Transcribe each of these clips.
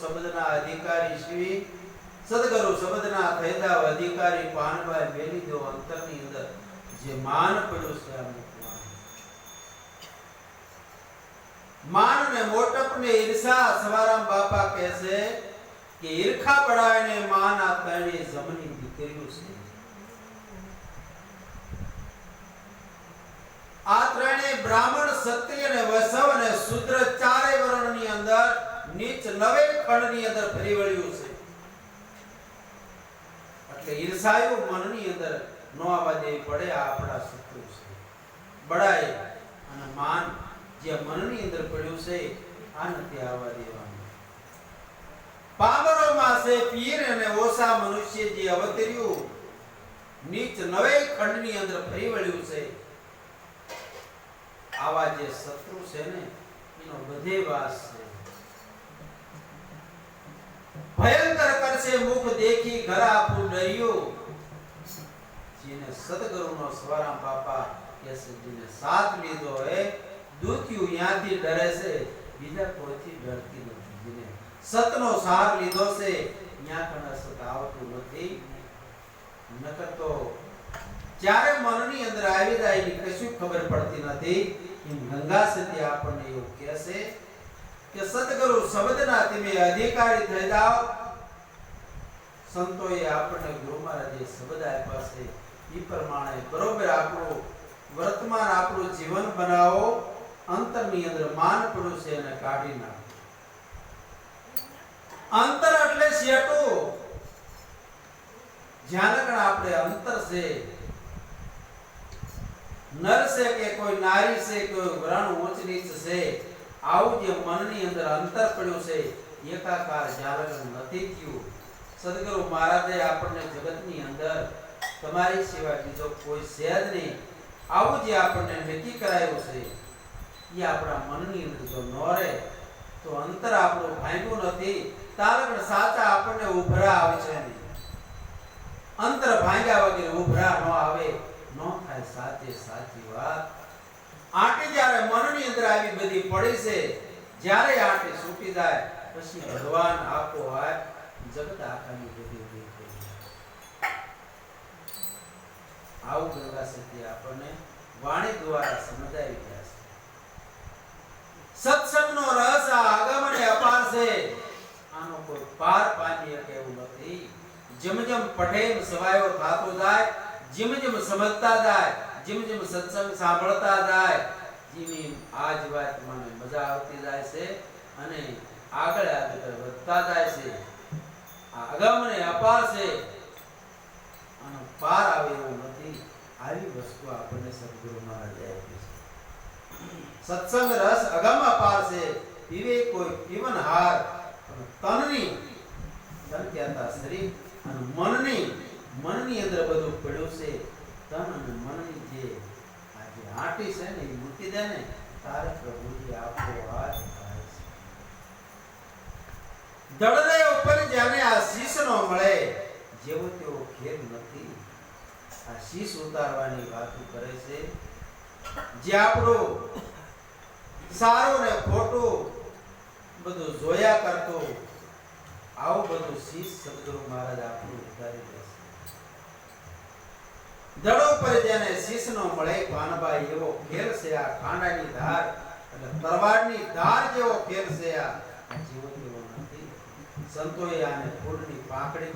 શબ્દના અધિકારી શ્રી સદગુરુ સમજના થયેલા અધિકારી પાનભાઈ મેલી દો અંતરની અંદર જે માન પડ્યું છે માન ને મોટપ ને ઈર્ષા સવારામ બાપા કહે છે કે ઈર્ખા પડાવીને માન આ ત્રણે જમની દીકરીઓ છે. આ ત્રણે બ્રાહ્મણ, ક્ષત્રિય ને વૈષ્ણવ ને શુદ્ર નીચ નવે ખંડની અંદર ફરી વળ્યું છે. એટલે ઈર્ષાયુ મનની અંદર નો આવવા દેવી પડે આ આપણા શત્રુ છે. બળાય અને માન જે મનની અંદર પડ્યું છે, આ નથી આવવા દેવાનું. પામરોમાં માસે પીર અને ઓસા મનુષ્ય જે અવતર્યું, નીચ નવે ખંડની અંદર ફરી વળ્યું છે. આવા જે શત્રુ છે ને, એનો બધે વાસ છે. ભયંકર કરશે મુખ દેખી ઘરા આપું ડર્યું જેને સદગુરુનો સ્વરામ બાપા કે છે સાથ લીધો હે દૂત્યું યાથી ડરે છે, બીજા કોઈથી ડરતી નથી. જેને સતનો સાર લીધો છે ન્યા પણ સત આવતું નથી. નકર તો જ્યારે મનની અંદર આવી જાય કશું ખબર પડતી નથી. ગંગા સતી આપણને એવું કહે છે કે સદગુરુ શબ્દના તમે અધિકારી થઈ જાઓ. સંતોએ આપણને ગુરુ મહારાજે શબ્દ આપ્યા છે એ પ્રમાણે બરોબર આપણું વર્તમાન આપણું જીવન બનાવો. અંતરની અંદર માન પડ્યું એને કાઢી નાખો. અંતર એટલે શેટું જ્યાં લગન આપણે અંતર છે, નર છે કે કોઈ નારી છે કોઈ વ્રણ ઊંચ નીચ છે આવું જે મનની અંદર અંતર પડ્યું છે, એકાકાર જાગરણ નથી થયું. સદગુરુ મહારાજે આપણને જગતની અંદર તમારી સિવાય બીજો કોઈ જ નહીં. આવું જે આપણને નક્કી કરાયું છે, એ આપણા મનની અંદર જો ન રહે, તો અંતર આપણું ભાંગ્યું નથી તારણ સાચા આપણને ઉભરા આવે છે નહીં. અંતર ભાંગ્યા વગેરે ઉભરા ન આવે, ન થાય સાચે સાચી વાત. આંટી જ્યારે મનની અંદર આવી બધી પડી છે, જ્યારે આંટી છૂટી જાય, પછી ભગવાન આપો હાથ જગત આખાની બધી દૂર થઈ. આવું ગંગા સતી આપણને વાણી દ્વારા સમજાવી ગયા છે. સત્સંગનો રસ આ આગમ અને અપાર છે. આનો કોઈ પાર પામી શકે એવું નથી. જેમ જેમ પઠેમ સવાયો થાતો જાય, જેમ જેમ સમજતા જાય જેમ જેમ સત્સંગ સાંભળતા જાય જેમ આ જ વાત મને મજા આવતી જાય છે અને આગળ આગળ વધતા જાય છે. આ અગમને અપાર છે. આનો પાર આવે એવું નથી. આવી વસ્તુ આપણને સદગુરુ મહારાજે આપી છે. સત્સંગ રસ અગમ અપાર છે. પીવે કોઈ પીવન હાર તનની, તન કહેતા શરીર અને મનની મનની અંદર બધું પડ્યું છે. તન અને મનની જે આ જે આંટી છે ને, એ મૂકી દે ને, તારે પ્રભુજી આપો હાથ થાય છે. દળને ઉપર જાને આ ન મળે, જેવો તેવો ખેર નથી. આ શીશ ઉતારવાની વાતો કરે છે. જે આપણો સારું ને ખોટું બધું જોયા કરતો, આવું બધું શીશ સદગુરુ મહારાજ આપણું ઉતારી દેશે દડો પર જેને શીશનો મળે પાનભાઈ એવો ખેલ છે ધાર. એટલે તરવારની ધાર જેવો ખેલ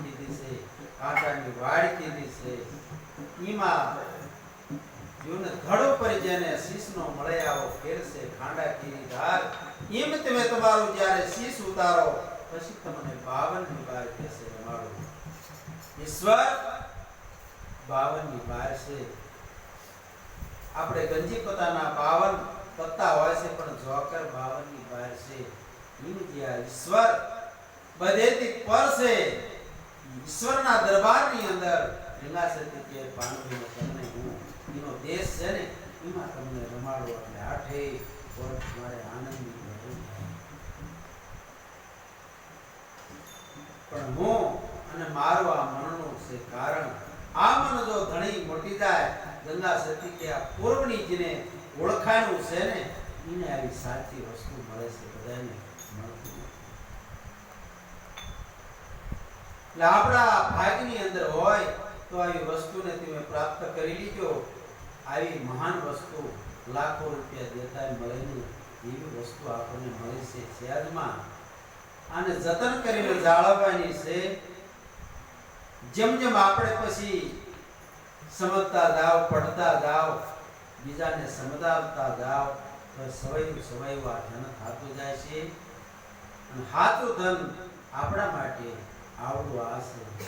કીધી કીધી ઈમાં જોને શીશનો મળે આવો ખેલ ખાંડા કીની ધાર. એમ તમે તમારું જ્યારે શીશ ઉતારો, પછી તમને બાવનની કહેશે ઈશ્વર બાવનની બાર છે. આપણે ગંજી પોતાના બાવન પત્તા હોય છે, પણ જોકર બાવનની બાર છે. ઈશ્વર બધેથી પર છે. ઈશ્વરના દરબારની અંદર રીંગાસતી કે પાનવીનો તમને હું, એનો દેશ છે ને, એમાં તમને રમાડો એટલે આઠે વર્ષ મારે આનંદની પણ હું અને મારો આ મનનું છે કારણ આ જો ધણી મોટી જાય, ગંગા સતી કે આ પૂર્વની જેને ઓળખાણું છે ને, એને આવી સાચી વસ્તુ મળે છે, બધાને મળતી એટલે આપણા ભાગની અંદર હોય, તો આવી વસ્તુને તમે પ્રાપ્ત કરી લીધો, આવી મહાન વસ્તુ લાખો રૂપિયા દેતા મળે નહીં એવી વસ્તુ આપણને મળે છે. સહેજમાં આને જતન કરીને જાળવવાની છે જેમ જેમ આપણે પછી સમજતા જાઓ, પડતા જાઓ, બીજાને સમજાવતા જાઓ, તો સવાયું સવાયું આ ધન થતું જાય છે. અને હાથું ધન આપણા માટે આવડું આ છે.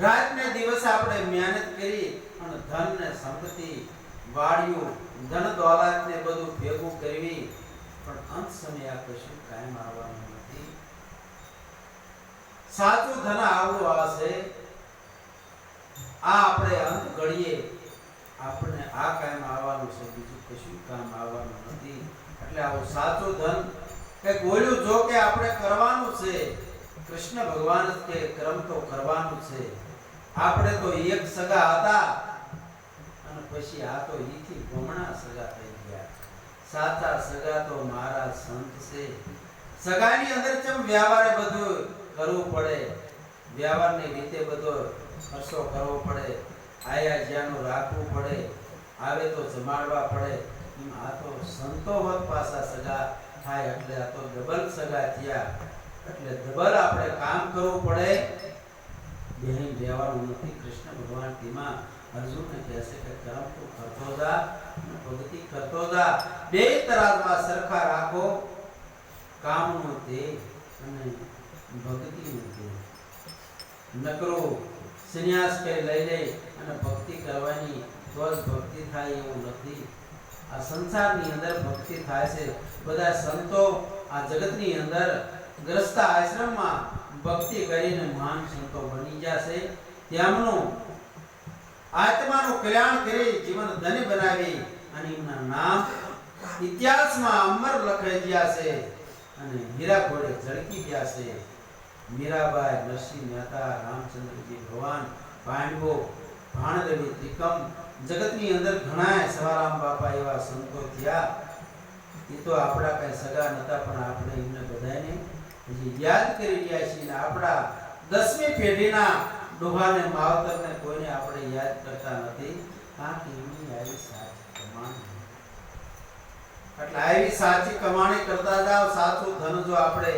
રાત ને દિવસ આપણે મહેનત કરી અને ધન ને સંપત્તિ વાળ્યું ધન દોલત ને બધું ભેગું કરવી. પણ અંત સમયે આ કશું કાયમ આવવાનું સાચું ધન આવડું આવશે. આ આપણે અંત ઘડીએ. આપણને આ કામ આવવાનું છે, બીજું કશું કામ આવવાનું નથી. એટલે આવું સાચું ધન કે બોલ્યું જો કે આપણે કરવાનું છે. કૃષ્ણ ભગવાન કે કર્મ તો કરવાનું છે. આપણે તો એક સગા હતા. અને પછી આ તો ઈથી ગમણા સગા થઈ ગયા. સાચા સગા તો મારા સંત છે. સગાની અંદર ચમ વ્યવહારે બધું? કરવું પડે. વ્યવહારની રીતે બધો ખર્ચો કરવો પડે. આયા જ્યાંનું રાખવું પડે. આવે તો જમાડવા પડે. એમ આ તો સંતો વત પાસા સગા થાય એટલે આ તો ડબલ સગા થયા. એટલે ડબલ આપણે કામ કરવું પડે. બહેન રહેવાનું નથી. કૃષ્ણ ભગવાન તેમાં અર્જુનને કહે છે કે કર્મ તો કરતો જા ભક્તિ કરતો જા. બે તરાજમાં સરખા રાખો. કામનો તે અને ભક્તિનું નથી નકરો, સંન્યાસ કે લઈ લે અને ભક્તિ કરવાની તો જ ભક્તિ થાય એવું નથી. આ સંસારની અંદર ભક્તિ થાય છે. બધા સંતો આ જગતની અંદર ગ્રસ્ત આશ્રમમાં ભક્તિ કરીને મહાન સંતો બની જશે. તેમનું આત્માનું કલ્યાણ કરી જીવન ધન્ય બનાવી અને એમના નામ ઇતિહાસમાં અમર લખાઈ ગયા છે અને હીરા ઘોડે ઝળકી ગયા છે. મીરાબાઈ નરસિંહ મહેતા રામચંદ્રજી ભગવાન પાંડવો ભાણદેવી ત્રિકમ જગતની અંદર ઘણા સવારામ બાપા એવા સંતો થયા એ તો આપણા કઈ સગા નતા, પણ આપણે એમને બધાને હજી યાદ કરી રહ્યા છીએ ને આપણા દસમી પેઢીના ડોહાને માવતરને કોઈને આપણે યાદ કરતા નથી. કારણ કે એમની આવી સાચી કમાણી. એટલે આવી સાચી કમાણી કરતા જાવ સાચું ધન જો આપણે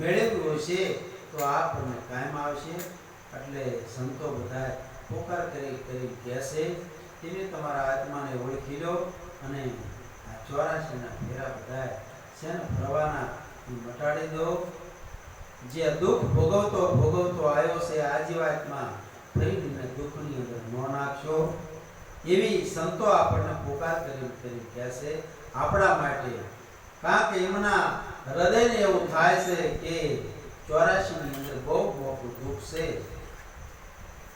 મેળવ્યું હશે તો આપણને કાયમ આવશે. એટલે સંતો બધા પોકાર કરી કરી કહેશે તેને તમારા આત્માને ઓળખી લો અને આ ચોરાશીના ફેરા બધા છે ફરવાના મટાડી દો. જે દુઃખ ભોગવતો ભોગવતો આવ્યો છે આજીવાતમાં ફરીને દુઃખની અંદર ન નાખશો. એવી સંતો આપણને પોકાર કરી કરી કહેશે આપણા માટે કારણ કે એમના હૃદયને એવું થાય છે કે ચોરાશી ની અંદર બહુ મોટું દુઃખ છે.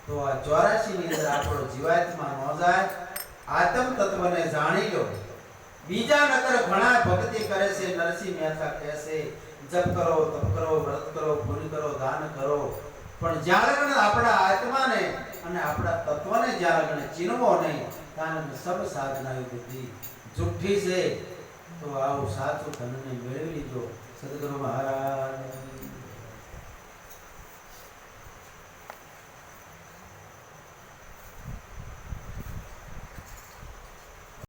તો આ ચોરાશીની અંદર આપણો જીવાત્મા ન જાય, આત્મ તત્વને જાણી લો. બીજા નગર ઘણા ભક્તિ કરે છે, નરસિંહ મહેતા કહે છે, જપ કરો, તપ કરો, વ્રત કરો પૂરી કરો, દાન કરો. પણ જ્યારે પણ આપણા આત્માને અને આપણા તત્વને જ્યારે ચીનવો નહીં, ત્યારે સબ સાધના બધી જુઠ્ઠી છે. તો આવું સાચું ધનને મેળવી લીધો. સદગુરુ મહારાજ.